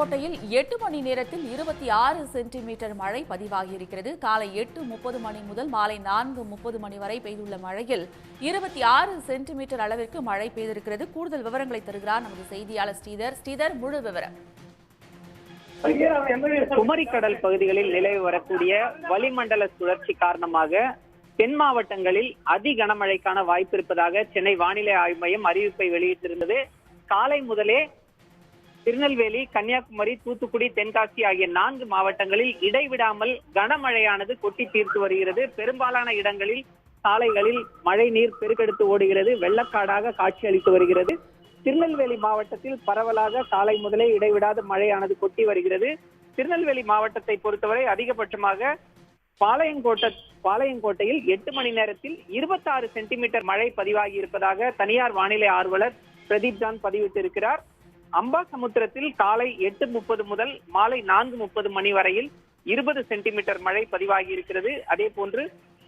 புதுக்கோட்டையில் எட்டு மணி நேரத்தில் இருபத்தி ஆறு சென்டிமீட்டர் மழை பதிவாகியிருக்கிறது. காலை எட்டு முப்பது மணி முதல் மாலை நான்கு முப்பது மணி வரை பெய்துள்ள மழையில் இருபத்தி ஆறு சென்டிமீட்டர் அளவிற்கு மழை பெய்திருக்கிறது. கூடுதல் விவரங்களை தருகிறார் நமது செய்தியாளர் ஸ்ரீதர். ஸ்ரீதர் முழு விவரம். குமரிக்கடல் பகுதிகளில் நிலவி வரக்கூடிய வளிமண்டல சுழற்சி காரணமாக தென் மாவட்டங்களில் அதி கனமழைக்கான வாய்ப்பு இருப்பதாக சென்னை வானிலை ஆய்வு மையம் அறிவிப்பை வெளியிட்டிருந்தது. காலை முதலே திருநெல்வேலி கன்னியாகுமரி தூத்துக்குடி தென்காசி ஆகிய நான்கு மாவட்டங்களில் இடைவிடாமல் கனமழையானது கொட்டி தீர்த்து வருகிறது. பெரும்பாலான இடங்களில் சாலைகளில் மழை நீர் பெருக்கெடுத்து ஓடுகிறது. வெள்ளக்காடாக காட்சியளித்து வருகிறது. திருநெல்வேலி மாவட்டத்தில் பரவலாக காலை முதலே இடைவிடாத மழையானது கொட்டி வருகிறது. திருநெல்வேலி மாவட்டத்தை பொறுத்தவரை அதிகபட்சமாக பாளையங்கோட்டை பாளையங்கோட்டையில் எட்டு மணி நேரத்தில் இருபத்தாறு சென்டிமீட்டர் மழை பதிவாகி இருப்பதாக தனியார் வானிலை ஆர்வலர் பிரதீப் ஜான் பதிவிட்டிருக்கிறார். அம்பாசமுத்திரத்தில் காலை எட்டு முப்பது முதல் மாலை நான்கு முப்பது மணி வரையில் இருபது சென்டிமீட்டர் மழை பதிவாகி இருக்கிறது அதே போன்று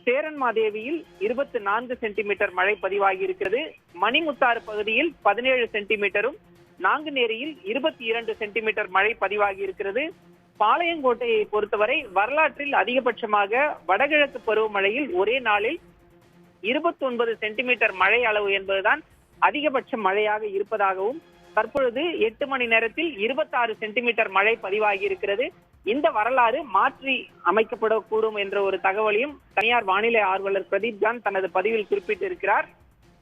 சேரன்மாதேவியில் இருபத்தி நான்கு சென்டிமீட்டர் மழை பதிவாகி இருக்கிறது மணிமுத்தாறு பகுதியில் பதினேழு சென்டிமீட்டரும் நாங்குநேரியில் இருபத்தி இரண்டு சென்டிமீட்டர் மழை பதிவாகி இருக்கிறது பாளையங்கோட்டையை பொறுத்தவரை வரலாற்றில் அதிகபட்சமாக வடகிழக்கு பருவமழையில் ஒரே நாளில் இருபத்தி ஒன்பது சென்டிமீட்டர் மழை அளவு என்பதுதான் அதிகபட்ச மழையாக இருப்பதாகவும் தற்பொழுது எட்டு மணி நேரத்தில் இருபத்தாறு சென்டிமீட்டர் மழை பதிவாகி இருக்கிறது இந்த வரலாறு மாற்றி அமைக்கப்படக்கூடும் என்ற ஒரு தகவலையும் தனியார் வானிலை ஆர்வலர் பிரதீப் ஜான் தனது பதிவில் குறிப்பிட்டிருக்கிறார்.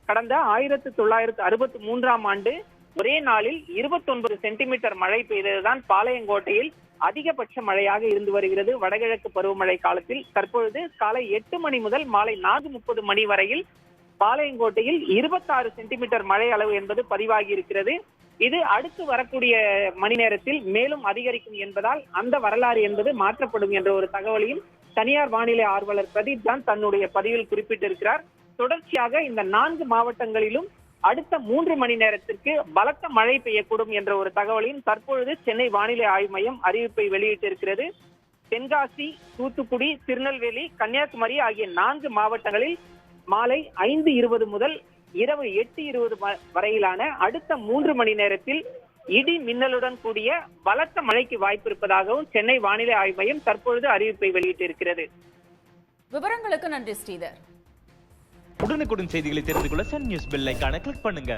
கடந்த ஆயிரத்து தொள்ளாயிரத்து அறுபத்தி மூன்றாம் ஆண்டு ஒரே நாளில் இருபத்தொன்பது சென்டிமீட்டர் மழை பெய்ததுதான் பாளையங்கோட்டையில் அதிகபட்ச மழையாக இருந்து வருகிறது. வடகிழக்கு பருவமழை காலத்தில் தற்பொழுது காலை எட்டு மணி முதல் மாலை நான்கு முப்பது மணி வரையில் பாளையங்கோட்டையில் இருபத்தாறு சென்டிமீட்டர் மழை அளவு என்பது பதிவாகி இருக்கிறது. இது அடுத்து வரக்கூடிய மணி நேரத்தில் மேலும் அதிகரிக்கும் என்பதால் அந்த வரலாறு என்பது மாற்றப்படும் என்ற ஒரு தகவலையும் தனியார் வானிலை ஆர்வலர் பிரதீப் தான் தன்னுடைய பதிவில் குறிப்பிட்டிருக்கிறார். தொடர்ச்சியாக இந்த நான்கு மாவட்டங்களிலும் அடுத்த மூன்று மணி நேரத்திற்கு பலத்த மழை பெய்யக்கூடும் என்ற ஒரு தகவலையும் தற்பொழுது சென்னை வானிலை ஆய்வு மையம் அறிவிப்பை வெளியிட்டிருக்கிறது. தென்காசி தூத்துக்குடி திருநெல்வேலி கன்னியாகுமரி ஆகிய நான்கு மாவட்டங்களில் மாலை ஐந்து இருபது முதல் இரவு எட்டு இருபது வரையிலான அடுத்த மூன்று மணி நேரத்தில் இடி மின்னலுடன் கூடிய பலத்த மழைக்கு வாய்ப்பு இருப்பதாகவும் சென்னை வானிலை ஆய்வு மையம் தற்பொழுது அறிவிப்பை வெளியிட்டிருக்கிறது. விவரங்களுக்கு நன்றி ஸ்ரீதர். உடனுக்குடன் செய்திகளை தெரிந்து கொள்ள சன் நியூஸ் பெல் ஐகானை கிளிக் பண்ணுங்க.